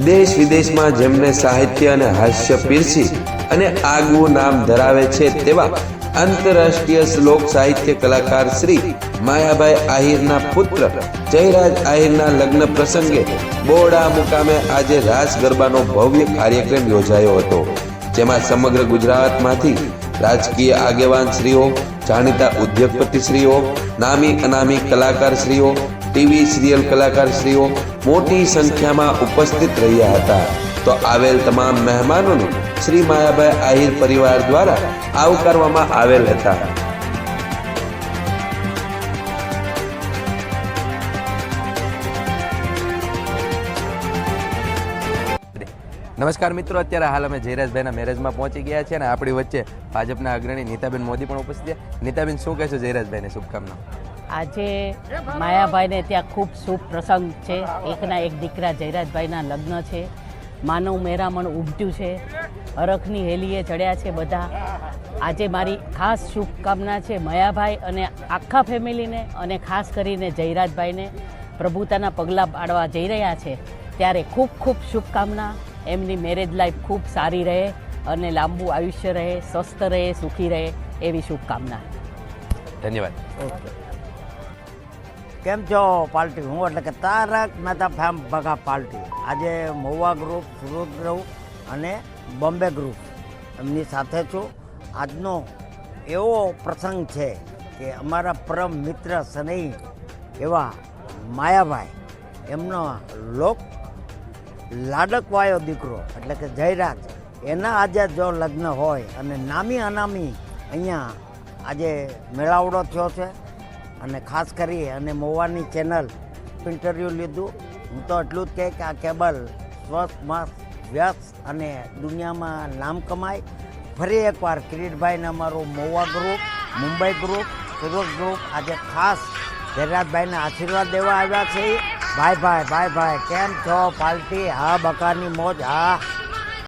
દેશ વિદેશમાં જેમને સાહિત્ય અને હાસ્ય પીરસી અને આગવું નામ ધરાવે છે તેવા આંતરરાષ્ટ્રીય શ્લોક સાહિત્ય કલાકાર શ્રી માયાભાઈ આહિરના પુત્ર જયરાજ આહિરના લગ્ન પ્રસંગે બોડા મુકામે આજે રાસ ગરબાનો ભવ્ય કાર્યક્રમ યોજાયો હતો, જેમાં સમગ્ર ગુજરાતમાંથી રાજકીય આગેવાન શ્રીઓ, જાણીતા ઉદ્યોગપતિશ્રીઓ નામી અનામી કલાકારશ્રીઓ ટીવી સિરિયલ કલાકારશ્રીઓ મોટી સંખ્યામાં ઉપસ્થિત રહ્યા હતા. તો આવેલ તમામ મહેમાનોને શ્રી માયાભાઈ આહિર પરિવાર દ્વારા આવકારવામાં આવેલ હતા. નમસ્કાર મિત્રો, અત્યારે હાલ અમે જયરાજભાઈના મેરેજમાં પહોંચી ગયા છે અને આપણી વચ્ચે ભાજપના અગ્રણી નીતાબેન મોદી પણ ઉપસ્થિત છે નીતાબેન, શું કહેશો જયરાજભાઈને શુભકામના? આજે માયાભાઈને ત્યાં ખૂબ શુભ પ્રસંગ છે. એકના એક દીકરા જયરાજભાઈના લગ્ન છે. માનવ મેરામણ ઉમટ્યું છે. હરખની હેલીએ ચડ્યા છે બધા. આજે મારી ખાસ શુભકામના છે મયાભાઈ અને આખા ફેમિલીને અને ખાસ કરીને જયરાજભાઈને. પ્રભુતાના પગલાં પાડવા જઈ રહ્યા છે. ત્યારે ખૂબ ખૂબ શુભકામના. એમની મેરેજ લાઈફ ખૂબ સારી રહે અને લાંબુ આયુષ્ય રહે સ્વસ્થ રહે સુખી રહે એવી શુભકામના. ધન્યવાદ. ઓકે. કેમ છો પાર્ટી? હું એટલે કે તારક મહેતા ફેમ ભગા પાર્ટી. આજે મહુવા ગ્રુપ સુરત ગ્રુપ અને બોમ્બે ગ્રુપ એમની સાથે છું. આજનો એવો પ્રસંગ છે કે અમારા પરમ મિત્ર સનઈ એવા માયાભાઈ, એમનો લોક લાડકવાયો દીકરો, એટલે કે જયરાજ, એના આજે જો લગ્ન હોય અને નામી અનામી અહીંયા આજે મેળાવડો થયો છે. અને ખાસ કરી અને મોવાની ચેનલ ઇન્ટરવ્યૂ લીધું. હું તો એટલું જ કહે કે આ કેબલ સ્વસ્થ, મસ્ત, વ્યસ્ત અને દુનિયામાં નામ કમાય. ફરી એકવાર કિરીટભાઈને અમારું Mahuva group Mumbai group Surat group આજે ખાસ ધૈરાજભાઈને આશીર્વાદ દેવા આવ્યા છે. ભાઈ ભાઈ ભાઈ ભાઈ, કેમ છો? પાલટી? હા, બકાની મોજ? હા.